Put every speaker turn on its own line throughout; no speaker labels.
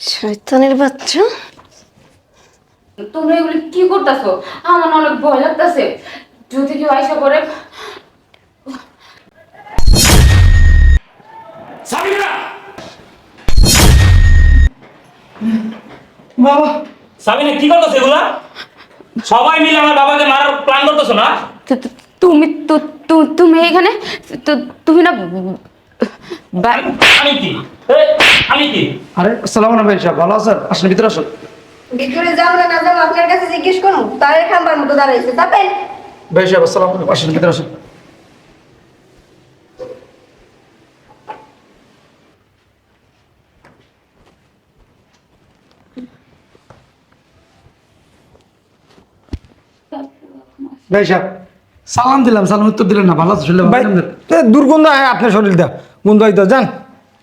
শয়তানের বাচ্চা?
তোমরা এগুলি কি করতেছো? আমার অনেক ভয় লাগতেছে। যদি কেউ আইসা করে
বাবা।
সাবিনা কি করতেছে এগুলা? সবাই মিলে আমার বাবাকে মারার প্ল্যান করতেছো না?
তুমি তুমি এখানে তুমি না
আমি কি এ, আমি কি
আরে আসসালামু আলাইকুম ভাই সাহেব ভালো আছেন? আসেন ভিতরে আসুন।
ভিতরে যাও না না যাও আপনার কাছে জিজ্ঞেস করুন। তারে খাম্বার মতো দাঁড়াইছে চাপেন
ভাই সাহেব আসসালামু আলাইকুম আসেন ভিতরে আসুন। ভাই সাহেব সালাম দিলাম সালাম উত্তর দিলেন না ভালো
ভাই দুর্গন্ধ হয় আপনার শরীর দা গন্ধ হইতো যান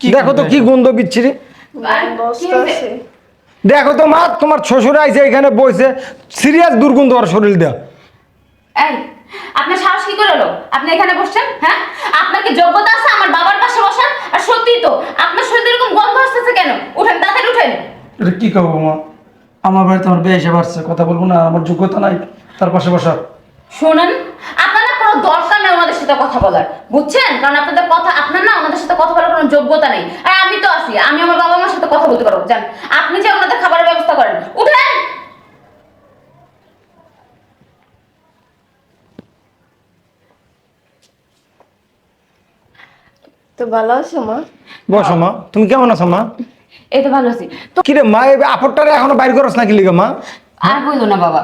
দেখো তো কি গন্ধ বিচ্ছিরি? দেখো তো মা তোমার শ্বশুর আইছে এখানে বসে সিরিয়াস দুর্গন্ধ আর শরীর দেয়া।
এই আপনার সাহস কি করে হলো? আপনি এখানে বসছেন হ্যাঁ? আপনার কি যোগ্যতা আছে? আমার বাবার পাশে বসার? আর সত্যি তো আপনার শরীরে এরকম গন্ধ আসতেছে কেন? উঠেন তাড়াতাড়ি উঠেন।
এটা কি করব মা? আমার বাড়িতে আমার বিয়ে এসে বাড়ছে কথা বলব না আমার যোগ্যতা নাই তার পাশে বসার।
শোনেন আপনার না কোনো দরকার নেই ওনাদের সাথে কথা বলার বুঝছেন? কারণ আপনাদের কথা আপনার না ওনাদের কোনো যোগ্যতা নেই। আর আমি তো আছি আমি আমার বাবা মার সাথে কথা বলতে পারব জান। আপনি যে ওনাদের খাবারের ব্যবস্থা করেন উঠেন!
তো ভালো আছো মা?
বসো মা। তুমি কেমন আছো মা?
এই তো ভালো আছি। তো
কিরে মা এই আপরটারে এখনও বাইর করস নাকি লিগা মা?
আর বলল না বাবা।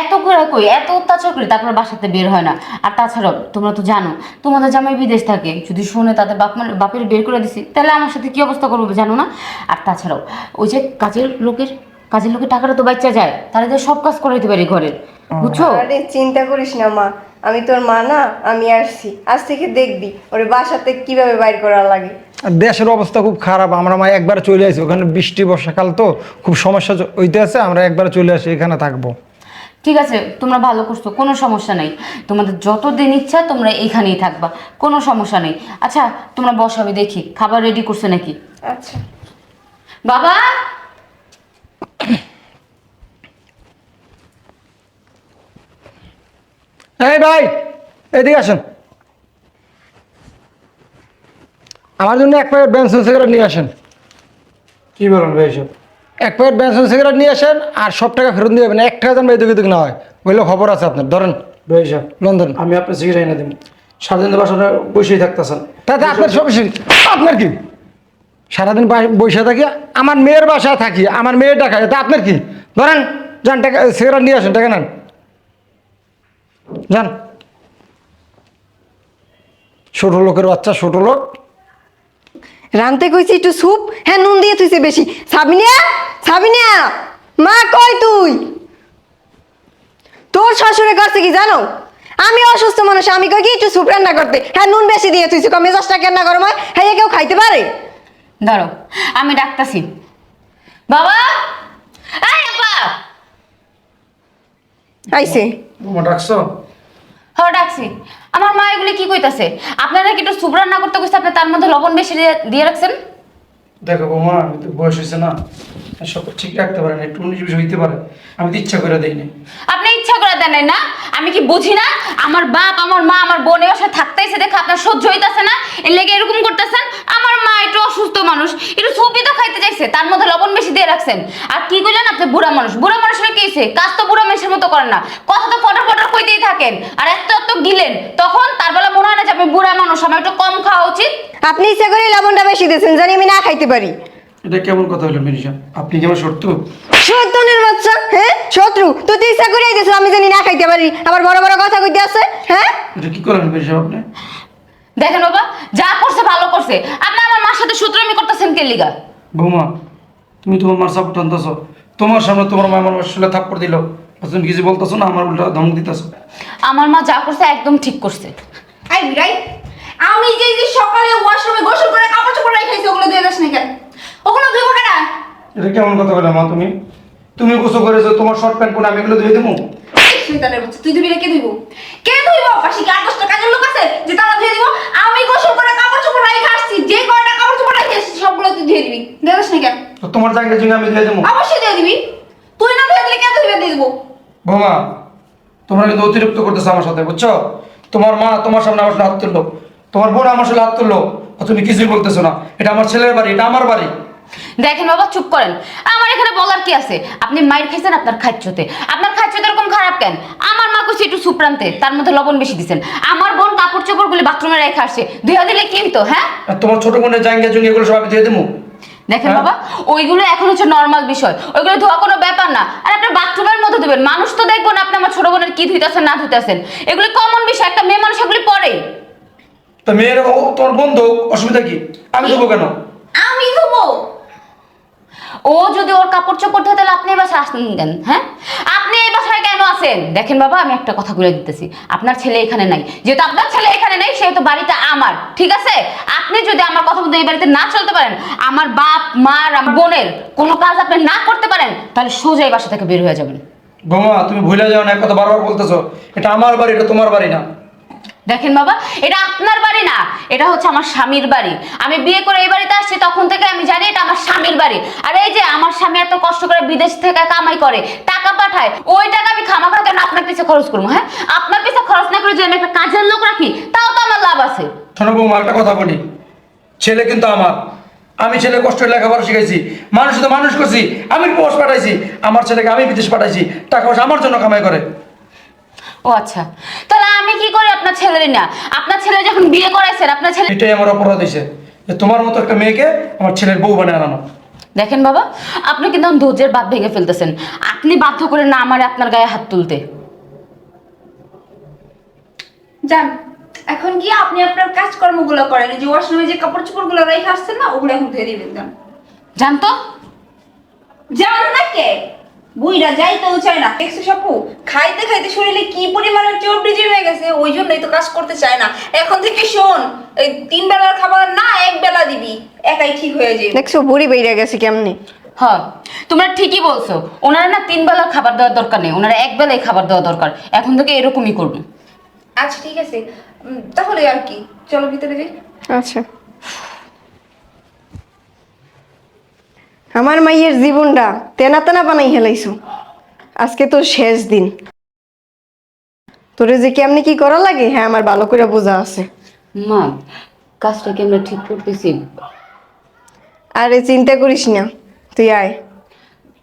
এত করে কই? এত অত্যাচার করি তারপর বাসাতে বের হয় না। আর তাছাড়াও, তোমরা তো জানো, তোমাদের জামাই বিদেশ থাকে। যদি শুনে তাদের বাপ বাপের বের করে দিছি, তাহলে আমার সাথে কী অবস্থা করবে জানো না? আর তাছাড়াও, ওই যে কাজের লোকের কাজের লোকের টাকাটা তো বাচ্চা যায়, তারা তো সব কাজ করাইতে পারি ঘরের। বুঝছ?
আরে চিন্তা করিস না, মা। আমি তোর মা না, আমি আসছি। আজ থেকে দেখবি, ওরে বাসাতে কীভাবে বাইর করা লাগে।
দেশের অবস্থা খুব খারাপ। আমরা মা একবার চলে আসি ওখানে বৃষ্টি বর্ষাকাল তো খুব সমস্যা হইতে আছে আমরা একবার চলে আসি এখানে থাকব।
ঠিক আছে তোমরা ভালো করছ কোনো সমস্যা নেই। তোমাদের যতদিন ইচ্ছা তোমরা এখানেই থাকবা কোনো সমস্যা নেই। আচ্ছা তোমরা বসো আমি দেখি খাবার রেডি করছ নাকি?
আচ্ছা।
বাবা!
এই ভাই এদিকে আসেন। আমার জন্য এক প্যাকেট বেনসন সিগারেট নিয়ে আসেন।
কি বলেন ভাই সাহেব
এক প্যাকেট বেনসন সিগারেট নিয়ে আসেন আর সব টাকা ফেরত দিয়ে যাবেন এক টাকা যেন এদিকে এদিকে না হয়। বললে খবর আছে আপনার। ধরেন।
ভাই সাহেব
লন্ডন।
আমি আপনার সিগারেট এনে দেবো। সারাদিন তো বাসাটা বসেই থাকতেছেন।
তাতে আপনার সব আপনার কি? সারাদিন বসে থাকি। আমার মেয়ের বাসায় থাকি। আমার মেয়ের টাকা তা আপনার কি? ধরেন যান টাকা সিগারেট নিয়ে আসেন টাকা নেন। যান। ছোটো লোকের বাচ্চা ছোটো লোক।
রানতে কইছি একটু স্যুপ হ্যাঁ নুন দিয়ে তুইছে বেশি। সাবিনা সাবিনা মা কই তুই? তোর শ্বশুরে করছে কি জানো? আমি অসুস্থ মানুষ আমি কই কি একটু স্যুপ রান্না করতে? হ্যাঁ নুন বেশি দিয়ে তুইছে কমে মেজাজটা কেন গরম হয়? হ্যাঁ কেউ খাইতে পারে?
ধরো আমি ডাকতাছি। বাবা! এই আপা
আইছে।
বৌমা ডাকছো?
হ ডাকছি। আমার মা এগুলি কি কইতাছে? আপনারা কি একটু সুপ রান্না করতে কইছে আপনি তার মধ্যে লবণ বেশি দিয়ে দিয়ে রাখছেন?
দেখো বৌমা আমি তো বয়স হয়েছে না। সব ঠিক রাখতে পারেন একটু উনিশ বিশ হইতে পারে। আমি তো ইচ্ছা করে দেই না
আপনি ইচ্ছা করে দেন নাই না? আমি কি বুঝি না? আমার বাপ আমার মা আমার বোনের সাথে থাকতেইছে দেখে আপনার সহ্য হইতাছে না? এর লেগে এরকম করতেছেন? আমার একটু অসুস্থ মানুষ একটু সুপি তো খাইতে চাইছে তার মধ্যে লবণ বেশি দিয়ে রাখছেন। আর কি কইলেন আপনি বুড়া মানুষ? বুড়া মানুষের কি হইছে? কাজ তো বুড়া মানুষের মতো করেন না। কথা তো ফটর ফটর কইতেই থাকেন। আর এত এত গিলেন তখন তার বেলা মনে হয় না যে আমি বুড়া মানুষ আমার একটু কম খাওয়া উচিত।
আপনি ইচ্ছা করে লবণটা বেশি দিয়েছেন জানি আমি না খাইতে পারি।
এটা কেমন কথা হলো মিরিজা? আপনি কি আমার শত্রু?
শত্রুনের বাচ্চা হ্যাঁ? শত্রু? তুই তো ইচ্ছা করে দিয়েছিস আমি জানি না খাইতে পারি। আবার বড় বড় কথা কইতে আছে হ্যাঁ?
এটা কি করেন মিরিজা আপনি?
দেখেন বাবা যা করছে ভালো করছে। আপনি সাথে সূত্রমি করতেছেন কে লিগা?
বৌমা তুমি তোমার মার সাপোর্ট আনতেছো। তোমার সামনে তোমার মা আমার শুলে থাপ্পড় দিল। তুমি কিছু বলতেছো না? আমার উল্টা ধমক দিতেছো।
আমার মা যা করছে একদম ঠিক করছে।
আই বিরাই আমি যে যে সকালে ওয়াশরুমে গোসল করে কাপড় চোপড় রেখেছি ওগুলো দিয়ে যাস না কেন? ওগুলো ধুবো কেন
এটা কেমন কথা বলে মা তুমি? তুমি গোসল করেছ তোমার শর্ট প্যান্ট পরে আমি এগুলো ধুয়ে দেবো
শয়তানের বাচ্চা তুই ধুবি না কে ধুইব? কে ধুইব? পাশে কি আর দশটা কাজের লোক আছে যে তারা ধুয়ে দিব? আমি গোসল করে কাপড় চোপড় রেখে আসছি যে কয়টা কাপড় চোপড় রেখে এসেছি সবগুলো তুই দিয়ে দিবি। দেখাস না কেন?
তো তোমার জায়গা জন্য আমি দিয়ে দেবো?
অবশ্যই দিয়ে দিবি। তুই না দিয়ে দিলে কেন দিবে দিয়ে দিবো?
বৌমা তোমরা কিন্তু অতিরিক্ত করতেছো আমার সাথে বুঝছ? তোমার মা তোমার সামনে আমার সাথে হাত তুললো। তোমার বোন আমার সাথে হাত তুললো। তুমি কিছুই বলতেছো না। এটা আমার ছেলের বাড়ি এটা আমার বাড়ি।
দেখেন বাবা চুপ করেন। আমার এখানে বলার কি আছে? আপনি মায়ের খাইছেন আপনার খাচ্ছতে আপনার খাচ্ছতে এরকম খারাপ কেন? আমার মা কুচি একটু সুপ্রান্তে তার মধ্যে লবণ বেশি দিছেন। আমার বোন কাপড় চোপড় গুলি বাথরুমে রেখে আসছে। ধুয়া দিলে কি হইতো হ্যাঁ?
আর তোমার ছোট বোনের জায়গা জঙ্গি এগুলো সব আমি দিয়ে দেবো
দেখেন
হ্যাঁ?
বাবা ওইগুলো এখন হচ্ছে নর্মাল বিষয়। ওইগুলো ধোয়া কোনো ব্যাপার না। আর আপনি বাথরুমের মধ্যে দেবেন মানুষ তো দেখব না আপনি আমার ছোট বোনের কি ধুইতেছেন না ধুইতেছেন। এগুলি কমন বিষয় একটা মেয়ে মানুষ এগুলি পরে
তো মেয়ের ও তোমার বন্ধু অসুবিধা কি? আমি দেবো কেন?
ও যদি ওর কাপড় চোপড় ধুয়ে তাহলে আপনি এই বাসায় আসতেন কেন হ্যাঁ? আপনি এই বাসায় কেন আছেন? দেখেন বাবা, আমি একটা কথা বলে দিতেছি। আপনার ছেলে এখানে নাই। যেহেতু আপনার ছেলে এখানে নেই, সেহেতু বাড়িটা আমার, ঠিক আছে? আপনি যদি আমার কথা মতো এই বাড়িতে না চলতে পারেন, আমার বাপ মার আমার বোনের কোনো কাজ আপনি না করতে পারেন, তাহলে সোজা এই বাসা থেকে বের হয়ে যাবেন।
বৌমা, তুমি ভুলে যাও না এক কথা বারবার বলতেছো। এটা আমার বাড়ি, এটা তোমার বাড়ি না।
দেখেন বাবা, এটা আপনার বাড়ি না, এটা হচ্ছে আমার স্বামীর বাড়ি। আমি বিয়ে করে এই বাড়িতে আসছি, তখন থেকে আমি জানি এটা আমার স্বামীর বাড়ি। আর এই যে আমার স্বামী এত কষ্ট করে বিদেশ থেকে কামাই করে, টাকা পাঠায়, ওই টাকা আমি খামাখা কেন আপনার পিছে খরচ করব হ্যাঁ? আপনার পিছে খরচ না করে যদি আমি একটা কাজের লোক রাখি, তাও তো আমার লাভ আছে।
শোনো বৌমা একটা কথা বলি। ছেলে কিন্তু আমার। আমি ছেলে কষ্ট লেখাপড়া শিখাইছি, মানুষ তো মানুষ করছি, আমি পোষ পাঠাইছি, আমার ছেলেকে আমি বিদেশ পাঠাইছি, টাকা পয়সা আমার জন্য কামাই করে।
ও আচ্ছা। তাহলে আমি কি করি আপনার ছেলের না আপনার ছেলে যখন বিয়ে করাইছেন আপনার ছেলে
এটাই আমার অপরাধ হয়েছে যে তোমার মতো একটা মেয়েকে আমার ছেলের বউ বানিয়ে আনানো।
দেখেন বাবা আপনি কিন্তু আমার ধৈর্যের বাদ ভেঙে ফেলতেছেন। আপনি বাধ্য করে না আমারে আপনার গায়ে হাত তুলতে।
যান এখন গিয়ে আপনি আপনার কাজকর্মগুলো করেন। যে ওয়াশরুমে যে কাপড় চোপড়গুলো রেখে আসছেন না ওগুলো এখন ধুয়ে দিবেন যান।
জানতো
যান না কে বুইরা যাইতেও চায় না। দেখছ সাপু খাইতে খাইতে শরীরে কি পরিমাণের চর্বি জমে গেছে ওই জন্যই তো কাজ করতে চায় না। এখন থেকে শোন এই তিন বেলার খাবার না এক বেলা দিবি একাই ঠিক হয়ে যাবে।
দেখছ বুড়ি বেরিয়ে গেছে কেমনি?
হ্যাঁ তোমরা ঠিকই বলছো। ওনারা না তিন বেলা খাবার দেওয়ার দরকার নেই ওনারা এক বেলায় খাবার দেওয়া দরকার। এখন থেকে এরকমই করবে।
আচ্ছা ঠিক আছে। তাহলে আর কি চলো ভিতরে যাই।
আচ্ছা। আমার মাইয়ের জীবনটা তেনা তেনা বানাই হেলাইছো। আজকে তোর শেষ দিন। তোরে যে কেমনি কি করা লাগে হ্যাঁ আমার ভালো করে বোঝা আছে।
মা কাজটা কি আমরা ঠিক করতেছি?
আরে চিন্তা করিস না তুই আয়।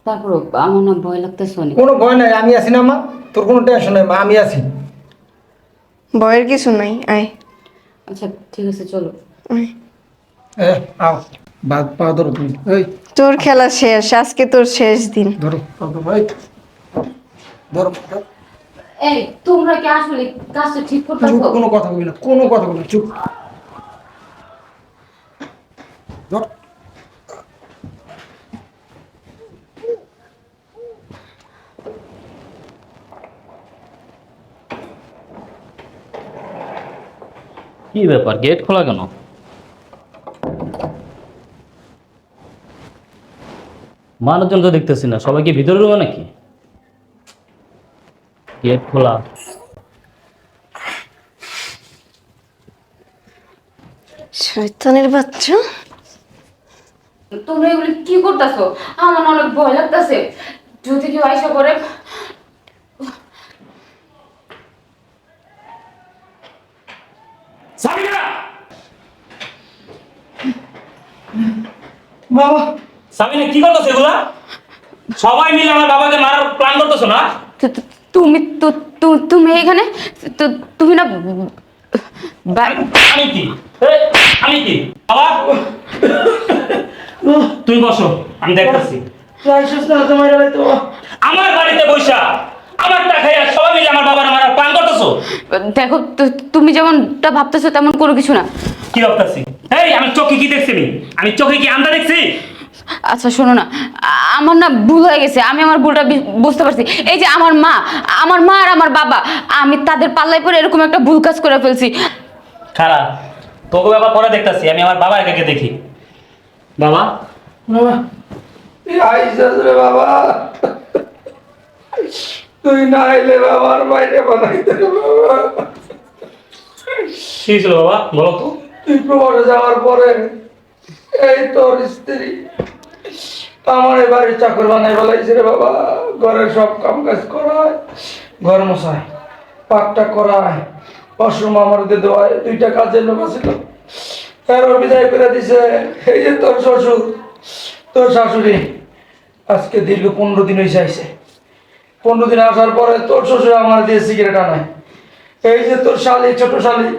তারপর আমার না ভয় লাগতেছে অনেক।
কোনো ভয় নাই আমি আছি না মা। তোর কোনো টেনশন নাই মা আমি আছি।
ভয়ের কিছু নাই আয়।
আচ্ছা ঠিক আছে চলো।
আয়।
এ আও। বাদ পা ধরো তুমি। এই।
তোর খেলা শেষ আজকে তোর শেষ দিন।
ধরো পা ধরো এই। ধরো ধরো।
এই তোমরা কি আসলে কাজটা ঠিক
চুপ কোনো কথা বলবি না কোনো কথা বলবি চুপ। ধর।
কি ব্যাপার গেট খোলা কেন? মানুষজন তো দেখতেছি না। সবাই কি ভিতরে রুমে নাকি? গেট খোলা।
শয়তানের বাচ্চা।
তোমরা এগুলি কি করতেছো? আমার অনেক ভয় লাগতেছে। যদি কেউ আইসা করে
বাবা!
সাবিনা কি করতেছে এগুলা? সবাই মিলে আমার বাবাকে মারার প্ল্যান করতেছো না?
তুমি তু- তুমি এখানে? তুমি না
আমি কি? আমি কি? বাবা? তুমি বসো আমি দেখতেছি। আমার বাড়িতে বৈশা আমার টাকায় সবাই মিলে আমার বাবার মারার প্ল্যান করতেছো?
দেখো তুমি যেমনটা ভাবতেছো তেমন কোনো কিছু না।
কি ভাবতেছি? এই আমি চোখে কি দেখছি আমি? আমি চোখে কি আন্দা দেখছি?
আচ্ছা শোনো না। আমার না ভুল হয়ে গেছে। আমি আমার ভুলটা বুঝতে পারছি। এই যে আমার মা আমার মা আর আমার বাবা আমি তাদের পাল্লায় পরে এরকম একটা ভুল কাজ করে ফেলছি।
খারাপ তোকে ব্যাপার পরে দেখতেছি। আমি আমার বাবার একাকে দেখি। বাবা?
বাবা রে বাবা। তুই না আইলে বাবার বাইরে বানাইতে রে বাবা।
কি ছিল বাবা? বলো তো।
তুই প্রবাসে যাওয়ার পরে এই তোর স্ত্রী আমার এবারে চাকর বানাই বলাইছে রে বাবা। ঘরের সব কাম কাজ করায়, ঘর মশাই পাকটা করায় ওয়াশরুম আমার দেওয়ায়, দুইটা কাজের লোক আছিল তারও বিদায় করে দিছে। এই যে তোর শ্বশুর, তোর শাশুড়ি, আজকে দীর্ঘ পনেরো দিন হয়েছে আইছে। পনেরো দিন আসার পরে তোর শ্বশুর আমার দিয়ে সিগারেট আনায়। এই যে তোর শালি, ছোট শালি,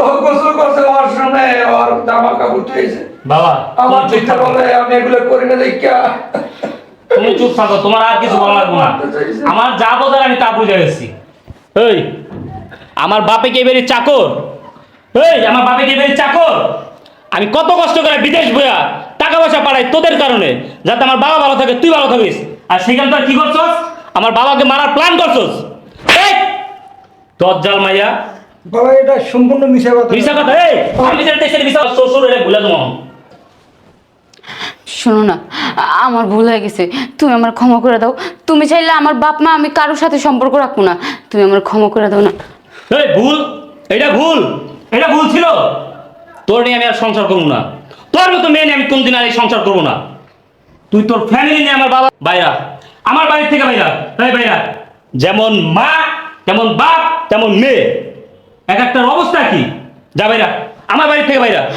ও গোসল করছে ওয়াশরুমে ওর জামা কাপড় ধুয়েছে
বাবা
আমার চিন্তা
থাকো।
আমি এগুলো করি না দেখা।
তুমি চুপ থাকো তোমার আর কিছু বলা লাগবে না। আমার যা বোঝার আমি তা বুঝে গেছি। এই আমার বাপে কে বেরি চাকর? এই আমার বাপে কে বেরি চাকর? আমি কত কষ্ট করে বিদেশ বইয়া টাকা পয়সা পাঠাই তোদের কারণে যাতে আমার বাবা ভালো থাকে তুই ভালো থাকিস। আর সেখান তো কি করছস? আমার বাবাকে মারার প্ল্যান করছস। দজ্জাল মাইয়া।
বাবা এটা সম্পূর্ণ মিশা কথা।
মিশা কথা? এই আমি যেটা দেখছি মিশা শ্বশুর এটা ভুলে তোমার
শোনো না আমার ভুল হয়ে গেছে। তুমি আমার ক্ষমা করে দাও। তুমি চাইলে আমার বাপ মা আমি কারোর সাথে সম্পর্ক রাখব না। তুমি আমার ক্ষমা করে দাও না।
এই ভুল! এটা ভুল! এটা ভুল ছিল! তোর নিয়ে আমি আর সংসার করব না। তোর মতো মেয়ে নিয়ে আমি কোনদিন আর এই সংসার করব না। তুই তোর ফ্যামিলি নিয়ে আমার বাবা বাইরা। আমার বাড়ির থেকে বাইরা। এই বাইরা। যেমন মা তেমন বাপ তেমন মেয়ে। এক একটার অবস্থা কি? যা বাইরা। আমার বাড়ির থেকে বাইরা।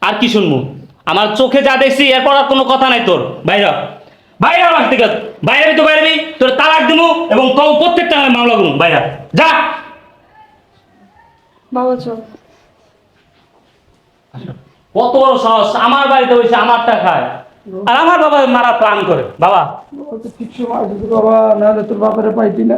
আর কি শুনব? আমার চোখে যা দেখছি এরপর আর কোনো কথা নাই তোর। বাইরা বাইরে আমার থেকে। বাইরে তো বাইরে তোর তালাক দিমু এবং তোর প্রত্যেকটা মামলা করব বাইরা যা।
বাবা চল।
কত বড় সাহস। আমার বাড়িতে বসে আমারটা খায়। আর আমার বাবা মারা প্ল্যান করে। বাবা।
ঠিক সময় বাবা নাহলে তোর বাবারে পাইতি না।